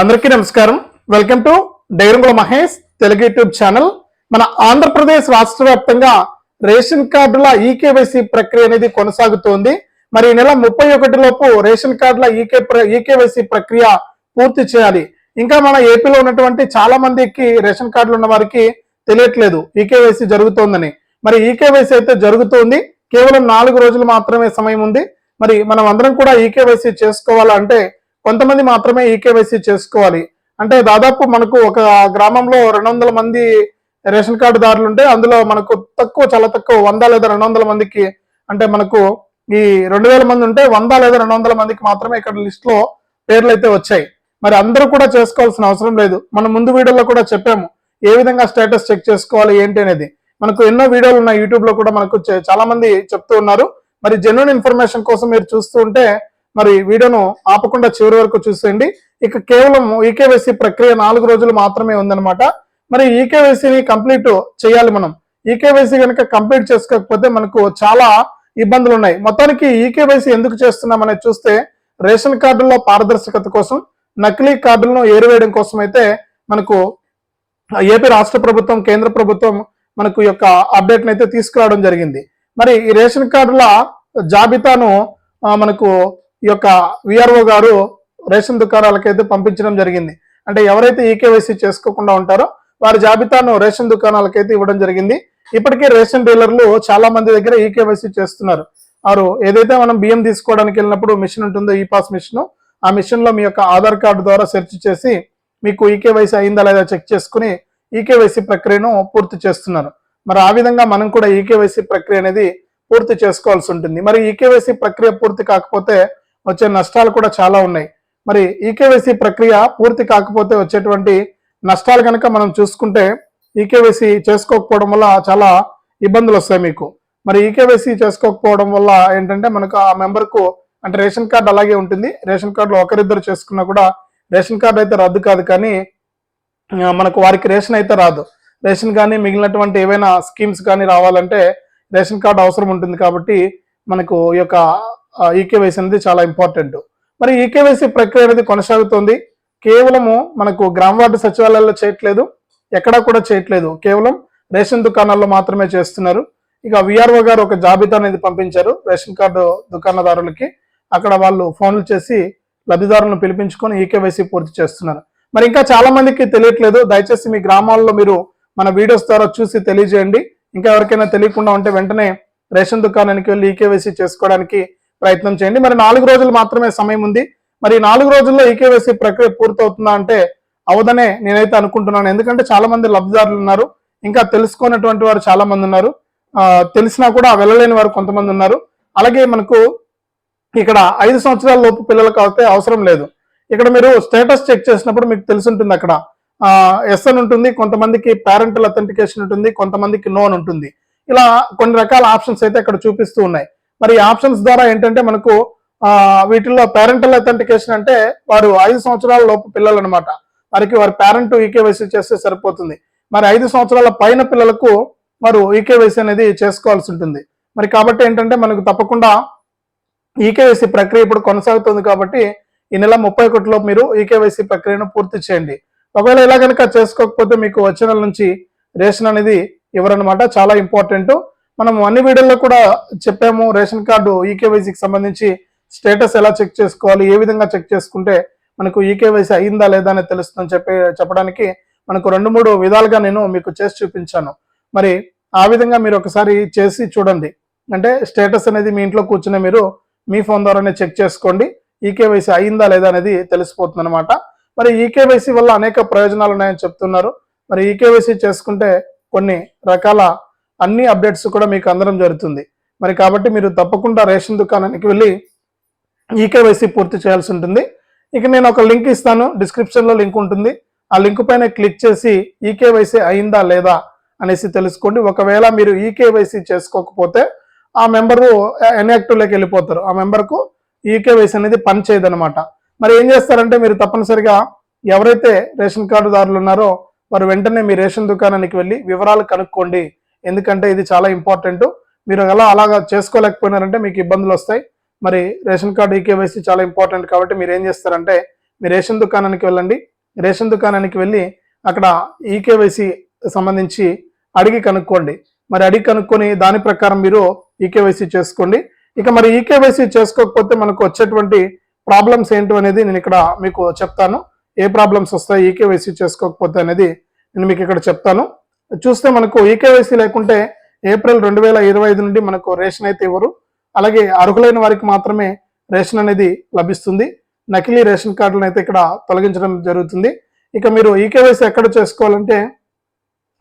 అందరికీ నమస్కారం. Welcome to డైరంగుల మహేష్ తెలుగు యూట్యూబ్ ఛానల్. మన ఆంధ్రప్రదేశ్ రాష్ట్ర వ్యాప్తంగా రేషన్ కార్డుల ఈకేవైసీ ప్రక్రియ అనేది కొనసాగుతోంది. మరి ఈ నెల ముప్పై ఒకటి లోపు రేషన్ కార్డుల ఈకే ఈకేవైసీ ప్రక్రియ పూర్తి చేయాలి. ఇంకా మన ఏపీలో ఉన్నటువంటి చాలా మందికి రేషన్ కార్డులు ఉన్న వారికి తెలియట్లేదు ఈకేవైసీ జరుగుతోందని. మరి ఈకేవైసీ అయితే జరుగుతోంది. కేవలం నాలుగు రోజులు మాత్రమే సమయం ఉంది. మరి మనం అందరం కూడా ఈకేవైసీ చేసుకోవాలంటే కొంతమంది మాత్రమే ఈకేవైసీ చేసుకోవాలి. అంటే దాదాపు మనకు ఒక గ్రామంలో రెండు వందల మంది రేషన్ కార్డు దారులు ఉంటే అందులో మనకు తక్కువ చాలా తక్కువ వంద లేదా రెండు వందల మందికి అంటే మనకు ఈ రెండు వేల మంది ఉంటే వంద లేదా రెండు వందల మందికి మాత్రమే ఇక్కడ లిస్ట్లో పేర్లు అయితే వచ్చాయి. మరి అందరూ కూడా చేసుకోవాల్సిన అవసరం లేదు. మనం ముందు వీడియోలో కూడా చెప్పాము. ఏ విధంగా స్టేటస్ చెక్ చేసుకోవాలి ఏంటి అనేది. మనకు ఎన్నో వీడియోలు ఉన్నాయి యూట్యూబ్లో కూడా మనకు చాలా మంది చెప్తూ ఉన్నారు. మరి జెన్యున్ ఇన్ఫర్మేషన్ కోసం మీరు చూస్తూ ఉంటే మరి వీడియోను ఆపకుండా చివరి వరకు చూసేయండి. ఇక కేవలం ఈకేవైసీ ప్రక్రియ నాలుగు రోజులు మాత్రమే ఉందన్నమాట. మరి ఈకేవైసీని కంప్లీట్ చేయాలి మనం. ఈకేవైసీ కనుక కంప్లీట్ చేసుకోకపోతే మనకు చాలా ఇబ్బందులు ఉన్నాయి. మొత్తానికి ఈకేవైసీ ఎందుకు చేస్తున్నాం అనేది చూస్తే రేషన్ కార్డుల్లో పారదర్శకత కోసం నకిలీ కార్డులను ఏరివేయడం కోసం అయితే మనకు ఏపీ రాష్ట్ర ప్రభుత్వం కేంద్ర ప్రభుత్వం మనకు యొక్క అప్డేట్ అయితే తీసుకురావడం జరిగింది. మరి ఈ రేషన్ కార్డుల జాబితాను మనకు ఈ యొక్క విఆర్ఓ గారు రేషన్ దుకాణాలకైతే పంపించడం జరిగింది. అంటే ఎవరైతే ఈకేవైసీ చేసుకోకుండా ఉంటారో వారి జాబితాను రేషన్ దుకాణాలకైతే ఇవ్వడం జరిగింది. ఇప్పటికే రేషన్ డీలర్లు చాలా మంది దగ్గర ఈకేవైసీ చేస్తున్నారు. వారు ఏదైతే మనం బియ్యం తీసుకోవడానికి వెళ్ళినప్పుడు మిషన్ ఉంటుందో ఈ పాస్ మిషన్ ఆ మిషన్లో మీ యొక్క ఆధార్ కార్డు ద్వారా సెర్చ్ చేసి మీకు ఈకేవైసీ అయిందా లేదా చెక్ చేసుకుని ఈకేవైసీ ప్రక్రియను పూర్తి చేస్తున్నారు. మరి ఆ విధంగా మనం కూడా ఈకేవైసీ ప్రక్రియ అనేది పూర్తి చేసుకోవాల్సి ఉంటుంది. మరి ఈకేవైసీ ప్రక్రియ పూర్తి కాకపోతే వచ్చే నష్టాలు కూడా చాలా ఉన్నాయి. మరి ఈకేవైసీ ప్రక్రియ పూర్తి కాకపోతే వచ్చేటువంటి నష్టాలు కనుక మనం చూసుకుంటే ఈకేవైసీ చేసుకోకపోవడం వల్ల చాలా ఇబ్బందులు వస్తాయి మీకు. మరి ఈకేవైసీ చేసుకోకపోవడం వల్ల ఏంటంటే మనకు ఆ మెంబర్కు అంటే రేషన్ కార్డు అలాగే ఉంటుంది. రేషన్ కార్డులో ఒకరిద్దరు చేసుకున్నా కూడా రేషన్ కార్డు అయితే రద్దు కాదు కానీ మనకు వారికి రేషన్ అయితే రాదు. రేషన్ కానీ మిగిలినటువంటి ఏవైనా స్కీమ్స్ కానీ రావాలంటే రేషన్ కార్డు అవసరం ఉంటుంది కాబట్టి మనకు ఈ యొక్క ఈకేవైసీ అనేది చాలా ఇంపార్టెంట్ మరి ఈకేవైసీ ప్రక్రియ అనేది కొనసాగుతుంది. కేవలము మనకు గ్రామ వార్డు సచివాలయాల్లో చేయట్లేదు. ఎక్కడా కూడా చేయట్లేదు. కేవలం రేషన్ దుకాణాల్లో మాత్రమే చేస్తున్నారు. ఇక విఆర్ఓ గారు ఒక జాబితా అనేది పంపించారు రేషన్ కార్డు దుకాణదారులకి. అక్కడ వాళ్ళు ఫోన్లు చేసి లబ్ధిదారులను పిలిపించుకొని ఈకేవైసీ పూర్తి చేస్తున్నారు. మరి ఇంకా చాలా మందికి తెలియట్లేదు. దయచేసి మీ గ్రామాల్లో మీరు మన వీడియోస్ ద్వారా చూసి తెలియజేయండి. ఇంకా ఎవరికైనా తెలియకుండా ఉంటే వెంటనే రేషన్ దుకాణానికి వెళ్ళి ఈకేవైసీ చేసుకోవడానికి ప్రయత్నం చేయండి. మరి నాలుగు రోజులు మాత్రమే సమయం ఉంది. మరి నాలుగు రోజుల్లో ఈకేవైసీ ప్రక్రియ పూర్తవుతుందా అంటే అవదనే నేనైతే అనుకుంటున్నాను. ఎందుకంటే చాలా మంది లబ్ధిదారులు ఉన్నారు. ఇంకా తెలుసుకున్నటువంటి వారు చాలా మంది ఉన్నారు తెలిసినా కూడా వెళ్ళలేని వారు కొంతమంది ఉన్నారు. అలాగే మనకు ఇక్కడ ఐదు సంవత్సరాల లోపు పిల్లలకు అయితే అవసరం లేదు. ఇక్కడ మీరు స్టేటస్ చెక్ చేసినప్పుడు మీకు తెలుసుంటుంది అక్కడ. ఎస్ అని ఉంటుంది కొంతమందికి పేరెంటల్ అథెంటికేషన్ ఉంటుంది కొంతమందికి నోన్ ఉంటుంది. ఇలా కొన్ని రకాల ఆప్షన్స్ అయితే అక్కడ చూపిస్తూ ఉన్నాయి. మరి ఆప్షన్స్ ద్వారా ఏంటంటే మనకు వీటిల్లో పేరెంటల్ అథెంటికేషన్ అంటే వారు ఐదు సంవత్సరాల లోపు పిల్లలు అనమాట వారికి వారి పేరెంట్ ఈకేవైసీ చేస్తే సరిపోతుంది. మరి ఐదు సంవత్సరాల పైన పిల్లలకు వారు ఈకేవైసీ అనేది చేసుకోవాల్సి ఉంటుంది. మరి కాబట్టి ఏంటంటే మనకు తప్పకుండా ఈకేవైసీ ప్రక్రియ ఇప్పుడు కొనసాగుతుంది కాబట్టి ఈ నెల ముప్పై ఒకటిలో మీరు ఈకేవైసీ ప్రక్రియను పూర్తి చేయండి. ఒకవేళ ఇలా కనుక చేసుకోకపోతే మీకు వచ్చే నెల నుంచి రేషన్ అనేది ఇవ్వరనమాట చాలా ఇంపార్టెంట్ మనం అన్ని వీడియోల్లో కూడా చెప్పాము రేషన్ కార్డు ఈకేవైసీకి సంబంధించి స్టేటస్ ఎలా చెక్ చేసుకోవాలి ఏ విధంగా చెక్ చేసుకుంటే మనకు ఈకేవైసీ అయిందా లేదా అని తెలుస్తుందని చెప్పే చెప్పడానికి మనకు రెండు మూడు విధాలుగా నేను మీకు చేసి చూపించాను. మరి ఆ విధంగా మీరు ఒకసారి చేసి చూడండి. అంటే స్టేటస్ అనేది మీ ఇంట్లో కూర్చునే మీరు మీ ఫోన్ ద్వారానే చెక్ చేసుకోండి. ఈకేవైసీ అయిందా లేదా అనేది తెలిసిపోతుంది అనమాట మరి ఈకేవైసీ వల్ల అనేక ప్రయోజనాలు ఉన్నాయని చెప్తున్నారు. మరి ఈకేవైసీ చేసుకుంటే కొన్ని రకాల అన్ని అప్డేట్స్ కూడా మీకు అందడం జరుగుతుంది. మరి కాబట్టి మీరు తప్పకుండా రేషన్ దుకాణానికి వెళ్ళి ఈకేవైసీ పూర్తి చేయాల్సి ఉంటుంది. ఇక నేను ఒక లింక్ ఇస్తాను డిస్క్రిప్షన్లో లింక్ ఉంటుంది. ఆ లింక్ పైన క్లిక్ చేసి ఈకేవైసీ అయిందా లేదా అనేసి తెలుసుకోండి. ఒకవేళ మీరు ఈకేవైసీ చేసుకోకపోతే ఆ మెంబరు ఎన్యాక్టివ్లోకి వెళ్ళిపోతారు. ఆ మెంబర్కు ఈకేవైసీ అనేది పని చేయదన్నమాట. మరి ఏం చేస్తారంటే మీరు తప్పనిసరిగా ఎవరైతే రేషన్ కార్డుదారులు ఉన్నారో వారు వెంటనే మీ రేషన్ దుకాణానికి వెళ్ళి వివరాలు కనుక్కోండి. ఎందుకంటే ఇది చాలా ఇంపార్టెంట్. మీరు ఎలా అలాగా చేసుకోలేకపోయినారంటే మీకు ఇబ్బందులు వస్తాయి. మరి రేషన్ కార్డు ఈకేవైసీ చాలా ఇంపార్టెంట్ కాబట్టి మీరు ఏం చేస్తారంటే మీ రేషన్ దుకాణానికి వెళ్ళండి. రేషన్ దుకాణానికి వెళ్ళి అక్కడ ఈకేవైసీ సంబంధించి అడిగి కనుక్కోండి. మరి అడిగి కనుక్కొని దాని ప్రకారం మీరు ఈకేవైసీ చేసుకోండి. ఇక మరి ఈకేవైసీ చేసుకోకపోతే మనకు వచ్చేటువంటి ప్రాబ్లమ్స్ ఏంటి అనేది నేను ఇక్కడ మీకు చెప్తాను. ఏ ప్రాబ్లమ్స్ వస్తాయి ఈకేవైసీ చేసుకోకపోతే అనేది నేను మీకు ఇక్కడ చెప్తాను. చూస్తే మనకు ఈకేవైసీ లేకుంటే ఏప్రిల్ రెండు వేల ఇరవై ఐదు నుండి మనకు రేషన్ అయితే ఇవ్వరు. అలాగే అర్హులైన వారికి మాత్రమే రేషన్ అనేది లభిస్తుంది. నకిలీ రేషన్ కార్డులను అయితే ఇక్కడ తొలగించడం జరుగుతుంది. ఇక మీరు ఈకేవైసీ ఎక్కడ చేసుకోవాలంటే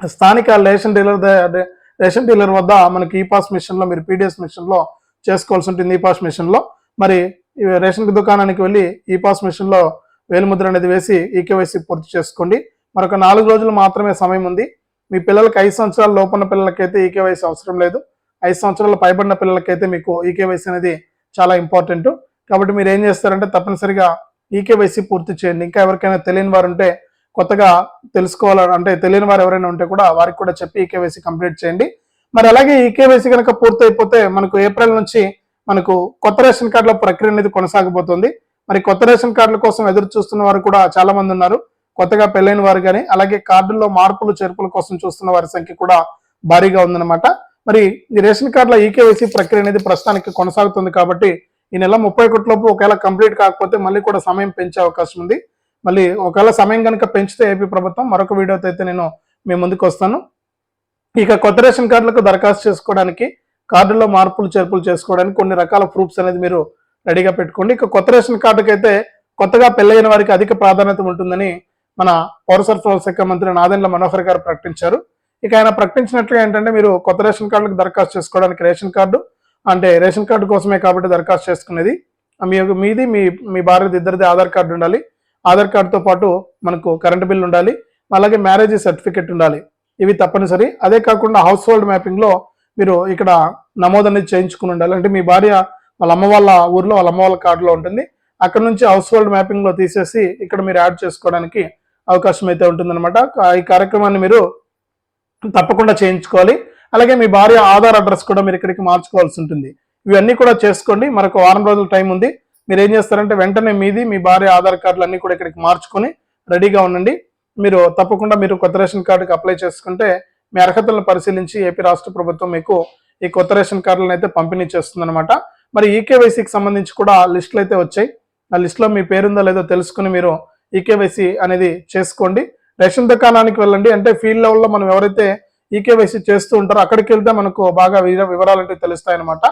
స్థానిక రేషన్ డీలర్ ద- రేషన్ డీలర్ వద్ద మనకి ఈ పాస్ మిషన్లో మీరు పీడిఎస్ మిషన్లో చేసుకోవాల్సి ఉంటుంది ఈ పాస్ మిషన్లో. మరి రేషన్ దుకాణానికి వెళ్ళి ఈ పాస్ మిషన్లో వేలిముద్ర అనేది వేసి ఈకేవైసీ పూర్తి చేసుకోండి. మరొక నాలుగు రోజులు మాత్రమే సమయం ఉంది. మీ పిల్లలకి ఐదు సంవత్సరాల లోపల పిల్లలకైతే ఈకేవైసీ అవసరం లేదు. ఐదు సంవత్సరాల పైబడిన పిల్లలకైతే మీకు ఈకేవైసీ అనేది చాలా ఇంపార్టెంట్. కాబట్టి మీరు ఏం చేస్తారంటే తప్పనిసరిగా ఈకేవైసీ పూర్తి చేయండి. ఇంకా ఎవరికైనా తెలియని వారు ఉంటే కొత్తగా తెలుసుకోవాలని అంటే తెలియని వారు ఎవరైనా ఉంటే కూడా వారికి కూడా చెప్పి ఈకేవైసీ కంప్లీట్ చేయండి. మరి అలాగే ఈకేవైసీ కనుక పూర్తి అయిపోతే మనకు ఏప్రిల్ నుంచి మనకు కొత్త రేషన్ కార్డుల ప్రక్రియ అనేది కొనసాగబోతుంది. మరి కొత్త రేషన్ కార్డుల కోసం ఎదురు చూస్తున్న వారు కూడా చాలా మంది ఉన్నారు. కొత్తగా పెళ్ళైన వారు కానీ అలాగే కార్డుల్లో మార్పులు చేర్పుల కోసం చూస్తున్న వారి సంఖ్య కూడా భారీగా ఉందన్నమాట. మరి ఈ రేషన్ కార్డుల ఈకేవైసీ ప్రక్రియ అనేది ప్రస్తుతానికి కొనసాగుతుంది కాబట్టి ఈ నెల ముప్పై ఒకటిలోపు ఒకవేళ కంప్లీట్ కాకపోతే మళ్ళీ కూడా సమయం పెంచే అవకాశం ఉంది. మళ్ళీ ఒకవేళ సమయం కనుక పెంచితే ఏపీ ప్రభుత్వం మరొక వీడియోతో అయితే నేను మీ ముందుకు వస్తాను. ఇక కొత్త రేషన్ కార్డులకు దరఖాస్తు చేసుకోవడానికి కార్డుల్లో మార్పులు చేర్పులు చేసుకోవడానికి కొన్ని రకాల ప్రూఫ్స్ అనేది మీరు రెడీగా పెట్టుకోండి. ఇక కొత్త రేషన్ కార్డుకైతే కొత్తగా పెళ్ళైన వారికి అధిక ప్రాధాన్యత ఉంటుందని మన పౌర సరఫరాల శాఖ మంత్రి నాదెండ్ల మనోహర్ గారు ప్రకటించారు. ఇక ఆయన ప్రకటించినట్లుగా ఏంటంటే మీరు కొత్త రేషన్ కార్డులకు దరఖాస్తు చేసుకోవడానికి రేషన్ కార్డు అంటే రేషన్ కార్డు కోసమే కాబట్టి దరఖాస్తు చేసుకునేది. మీ మీది మీ మీ భార్యది ఇద్దరిది ఆధార్ కార్డు ఉండాలి. ఆధార్ కార్డుతో పాటు మనకు కరెంటు బిల్ ఉండాలి. అలాగే మ్యారేజ్ సర్టిఫికెట్ ఉండాలి. ఇవి తప్పనిసరి. అదే కాకుండా హౌస్ హోల్డ్ మ్యాపింగ్లో మీరు ఇక్కడ నమోదు అనేది చేయించుకుని ఉండాలి. అంటే మీ భార్య వాళ్ళ అమ్మ వాళ్ళ ఊర్లో వాళ్ళ అమ్మ వాళ్ళ కార్డులో ఉంటుంది. అక్కడ నుంచి హౌస్ హోల్డ్ మ్యాపింగ్లో తీసేసి ఇక్కడ మీరు యాడ్ చేసుకోవడానికి అవకాశం అయితే ఉంటుందన్నమాట ఈ కార్యక్రమాన్ని మీరు తప్పకుండా చేయించుకోవాలి. అలాగే మీ భార్య ఆధార్ అడ్రస్ కూడా మీరు ఇక్కడికి మార్చుకోవాల్సి ఉంటుంది. ఇవన్నీ కూడా చేసుకోండి. మరొక వారం రోజుల టైం ఉంది. మీరు ఏం చేస్తారంటే వెంటనే మీది మీ భార్య ఆధార్ కార్డులు అన్ని కూడా ఇక్కడికి మార్చుకొని రెడీగా ఉండండి. మీరు తప్పకుండా మీరు కొత్త రేషన్ కార్డుకి అప్లై చేసుకుంటే మీ అర్హతలను పరిశీలించి ఏపీ రాష్ట్ర ప్రభుత్వం మీకు ఈ కొత్త రేషన్ కార్డులను అయితే పంపిణీ చేస్తుందన్నమాట. మరి ఈకేవైసీకి సంబంధించి కూడా లిస్టులు అయితే వచ్చాయి. ఆ లిస్టులో మీ పేరుందో లేదో తెలుసుకుని మీరు ఈకేవైసీ అనేది చేసుకోండి. రేషన్ దుకాణానికి వెళ్ళండి. అంటే ఫీల్డ్ లెవెల్లో మనం ఎవరైతే ఈకేవైసీ చేస్తూ ఉంటారో అక్కడికి వెళ్తే మనకు బాగా వివరాలు అంటే తెలుస్తాయి అనమాట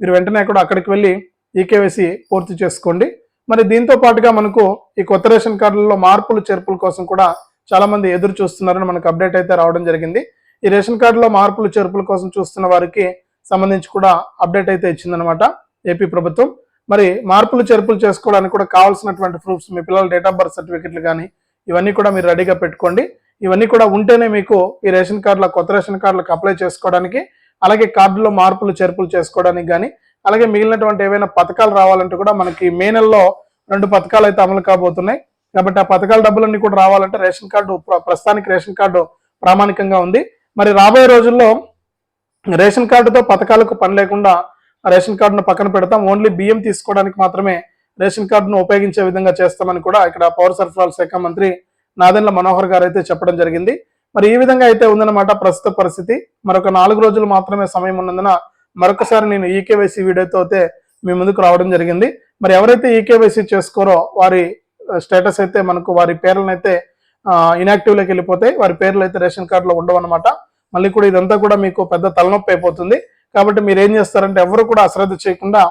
మీరు వెంటనే కూడా అక్కడికి వెళ్ళి ఈకేవైసీ పూర్తి చేసుకోండి. మరి దీంతో పాటుగా మనకు ఈ కొత్త రేషన్ కార్డులలో మార్పులు చేర్పుల కోసం కూడా చాలా మంది ఎదురు చూస్తున్నారని మనకు అప్డేట్ అయితే రావడం జరిగింది. ఈ రేషన్ కార్డులో మార్పులు చేర్పుల కోసం చూస్తున్న వారికి సంబంధించి కూడా అప్డేట్ అయితే ఇచ్చిందనమాట ఏపీ ప్రభుత్వం. మరి మార్పులు చేర్పులు చేసుకోవడానికి కూడా కావాల్సినటువంటి ప్రూఫ్స్ మీ పిల్లల డేట్ ఆఫ్ బర్త్ సర్టిఫికెట్లు కానీ ఇవన్నీ కూడా మీరు రెడీగా పెట్టుకోండి. ఇవన్నీ కూడా ఉంటేనే మీకు ఈ రేషన్ కార్డుల కొత్త రేషన్ కార్డులకు అప్లై చేసుకోవడానికి అలాగే కార్డులో మార్పులు చేర్పులు చేసుకోవడానికి కానీ అలాగే మిగిలినటువంటి ఏవైనా పథకాలు రావాలంటే కూడా మనకి మే నెలలో రెండు పథకాలు అయితే అమలు కాబోతున్నాయి. కాబట్టి ఆ పథకాల డబ్బులన్నీ కూడా రావాలంటే రేషన్ కార్డు ప్రస్తుతానికి రేషన్ కార్డు ప్రామాణికంగా ఉంది. మరి రాబోయే రోజుల్లో రేషన్ కార్డుతో పథకాలకు పని లేకుండా రేషన్ కార్డును పక్కన పెడతాం. ఓన్లీ బియ్యం తీసుకోవడానికి మాత్రమే రేషన్ కార్డును ఉపయోగించే విధంగా చేస్తామని కూడా ఇక్కడ పౌర సరఫరాల శాఖ మంత్రి నాదెండ్ల మనోహర్ గారు అయితే చెప్పడం జరిగింది. మరి ఈ విధంగా అయితే ఉందన్నమాట ప్రస్తుత పరిస్థితి. మరొక నాలుగు రోజులు మాత్రమే సమయం ఉన్నందున మరొకసారి నేను ఈకేవైసీ వీడియోతో అయితే మీ ముందుకు రావడం జరిగింది. మరి ఎవరైతే ఈకేవైసీ చేసుకోరో వారి స్టేటస్ అయితే మనకు వారి పేర్లను అయితే ఇనాక్టివ్లోకి వెళ్ళిపోతాయి. వారి పేర్లు అయితే రేషన్ కార్డులో ఉండవు అనమాట మళ్ళీ కూడా ఇదంతా కూడా మీకు పెద్ద తలనొప్పి అయిపోతుంది. కాబట్టి మీరు ఏం చేస్తారంటే ఎవరు కూడా అశ్రద్ధ చేయకుండా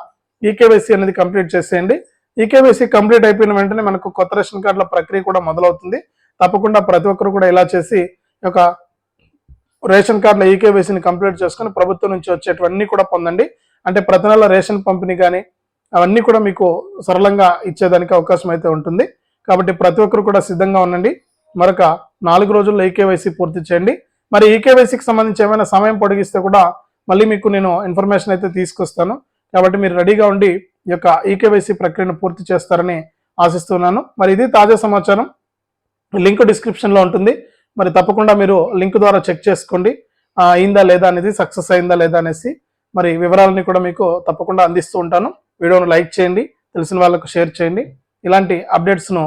ఈకేవైసీ అనేది కంప్లీట్ చేసేయండి. ఈకేవైసీ కంప్లీట్ అయిపోయిన వెంటనే మనకు కొత్త రేషన్ కార్డుల ప్రక్రియ కూడా మొదలవుతుంది. తప్పకుండా ప్రతి ఒక్కరు కూడా ఇలా చేసి ఒక రేషన్ కార్డుల ఈకేవైసీని కంప్లీట్ చేసుకుని ప్రభుత్వం నుంచి వచ్చేటివన్నీ కూడా పొందండి. అంటే ప్రతి నెల రేషన్ పంపిణీ కానీ అవన్నీ కూడా మీకు సరళంగా ఇచ్చేదానికి అవకాశం అయితే ఉంటుంది. కాబట్టి ప్రతి ఒక్కరు కూడా సిద్ధంగా ఉండండి. మరొక నాలుగు రోజుల్లో ఈకేవైసీ పూర్తి చేయండి. మరి ఈకేవైసీకి సంబంధించి ఏమైనా సమయం పొడిగిస్తే కూడా మళ్ళీ మీకు నేను ఇన్ఫర్మేషన్ అయితే తీసుకొస్తాను. కాబట్టి మీరు రెడీగా ఉండి ఈ యొక్క ఈకేవైసీ ప్రక్రియను పూర్తి చేస్తారని ఆశిస్తున్నాను. మరి ఇది తాజా సమాచారం. లింక్ డిస్క్రిప్షన్లో ఉంటుంది. మరి తప్పకుండా మీరు లింక్ ద్వారా చెక్ చేసుకోండి. అయిందా లేదా అనేది సక్సెస్ అయిందా లేదా అనేసి మరి వివరాలని కూడా మీకు తప్పకుండా అందిస్తూ ఉంటాను. వీడియోను లైక్ చేయండి తెలిసిన వాళ్ళకు షేర్ చేయండి. ఇలాంటి అప్డేట్స్ను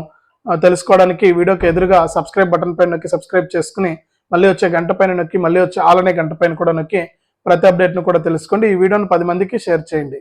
తెలుసుకోవడానికి వీడియోకి ఎదురుగా సబ్స్క్రైబ్ బటన్ పైన నొక్కి సబ్స్క్రైబ్ చేసుకుని మళ్ళీ వచ్చే గంట పైన నొక్కి మళ్ళీ వచ్చే ఆలనే గంట పైన కూడా నొక్కి ప్రతి అప్డేట్ను కూడా తెలుసుకోండి. ఈ వీడియోను పది మందికి షేర్ చేయండి.